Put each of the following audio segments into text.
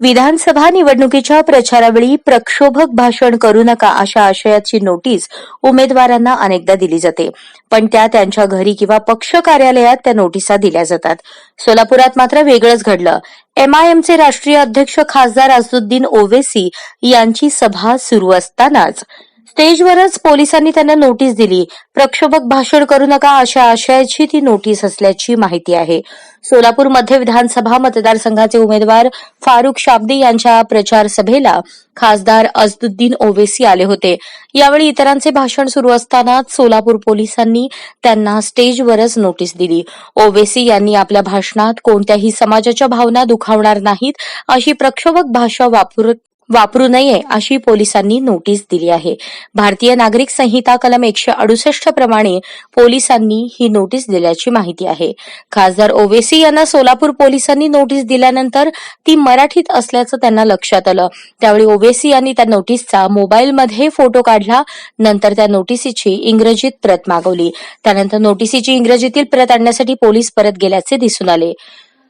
विधानसभा निवडणुकीच्या प्रचारावेळी प्रक्षोभक भाषण करू नका अशा आशयाची नोटीस उमेदवारांना अनेकदा दिली जाते. पण त्या त्यांच्या घरी किंवा पक्ष कार्यालयात त्या नोटिसा दिल्या जातात. सोलापुरात मात्र वेगळंच घडलं. एमआयएमचे राष्ट्रीय अध्यक्ष खासदार असदुद्दीन ओवेसी यांची सभा सुरू असतानाच स्टेजवरच पोलिसांनी त्यांना नोटीस दिली. प्रक्षोभक भाषण करू नका अशा आशयाची ती नोटीस असल्याची माहिती आहे. सोलापूर मध्य विधानसभा मतदारसंघाचे उमेदवार फारुख शाब्दी यांच्या प्रचार सभेला खासदार अजदुद्दीन ओवेसी आले होते. यावेळी इतरांचे भाषण सुरू असतानाच सोलापूर पोलिसांनी त्यांना स्टेजवरच नोटीस दिली. ओवेसी यांनी आपल्या भाषणात कोणत्याही समाजाच्या भावना दुखावणार नाहीत अशी प्रक्षोभक भाषा वापर वापरू नये अशी पोलिसांनी नोटीस दिली आहे. भारतीय नागरिक संहिता कलम एकशे अडुसष्ट प्रमाणे पोलिसांनी ही नोटीस दिल्याची माहिती आहे. खासदार ओवेसी यांना सोलापूर पोलिसांनी नोटीस दिल्यानंतर ती मराठीत असल्याचं त्यांना लक्षात आलं. त्यावेळी ओवेसी यांनी त्या नोटीसचा मोबाईलमध्ये फोटो काढला. नंतर त्या नोटिसीची इंग्रजीत प्रत मागवली. त्यानंतर नोटिसीची इंग्रजीतील प्रत आणण्यासाठी पोलीस परत गेल्याचे दिसून आले.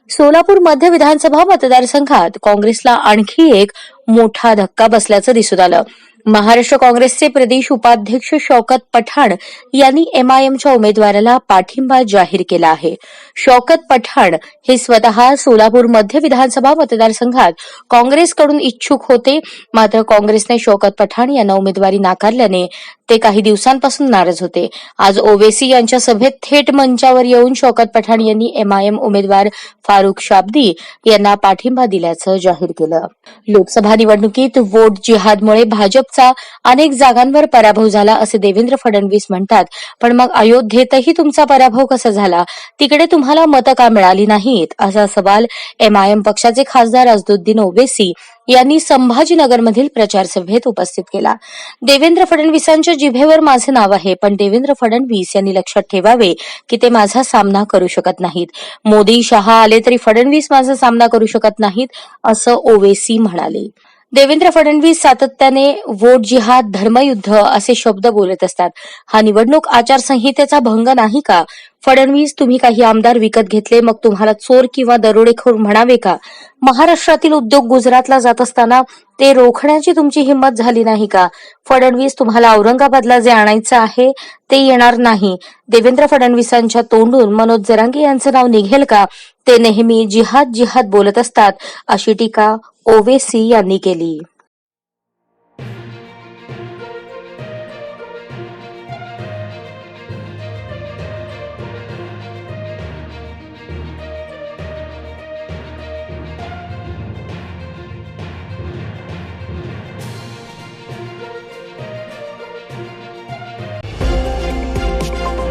सोलापूर मध्य विधानसभा मतदारसंघात काँग्रेसला आणखी एक मोठा धक्का बसल्याचं दिसून आलं. महाराष्ट्र काँग्रेसचे प्रदेश उपाध्यक्ष शौकत पठाण यांनी एमआयएमच्या उमेदवाराला पाठिंबा जाहीर केला आहे. शौकत पठाण हे स्वतः सोलापूर मध्य विधानसभा मतदारसंघात काँग्रेसकडून इच्छुक होते. मात्र काँग्रेसने शौकत पठाण यांना उमेदवारी नाकारल्याने ते काही दिवसांपासून नाराज होते. आज ओवेसी यांच्या सभेत थेट मंचावर येऊन शौकत पठाण यांनी एमआयएम उमेदवार फारुख शाब्दी यांना पाठिंबा दिल्याचं जाहीर केलं. लोकसभा निवडणुकीत वोट जिहादमुळे भाजप भाजपचा अनेक जागांवर पराभव झाला असे देवेंद्र फडणवीस म्हणतात. पण मग अयोध्येतही तुमचा पराभव कसा झाला? तिकडे तुम्हाला मतं का मिळाली नाहीत? असा सवाल एमआयएम पक्षाचे खासदार अजदुद्दीन ओवेसी यांनी संभाजीनगरमधील प्रचार सभेत उपस्थित केला. देवेंद्र फडणवीसांच्या जिभेवर माझे नाव आहे पण देवेंद्र फडणवीस यांनी लक्षात ठेवावे की ते माझा सामना करू शकत नाहीत. मोदी शहा आले तरी फडणवीस माझा सामना करू शकत नाहीत असं ओवेसी म्हणाले. देवेंद्र फडणवीस सातत्याने वोट जिहाद धर्मयुद्ध असे शब्द बोलत असतात. हा निवडणूक आचारसंहितेचा भंग नाही का? फडणवीस तुम्ही काही आमदार विकत घेतले मग तुम्हाला चोर किंवा दरोडेखोर म्हणावे का? महाराष्ट्रातील उद्योग गुजरातला जात असताना ते रोखण्याची तुमची हिंमत झाली नाही का? फडणवीस तुम्हाला औरंगाबादला जे आणायचं आहे ते येणार नाही. देवेंद्र फडणवीसांच्या तोंडून मनोज जरांगे यांचं नाव निघेल का? ते नेहमी जिहाद जिहाद बोलत असतात. अशी टीका ओवेसी यांनी केली.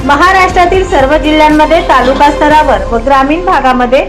महाराष्ट्रातील सर्व जिल्ह्यांमध्ये तालुका स्तरावर व ग्रामीण भागामध्ये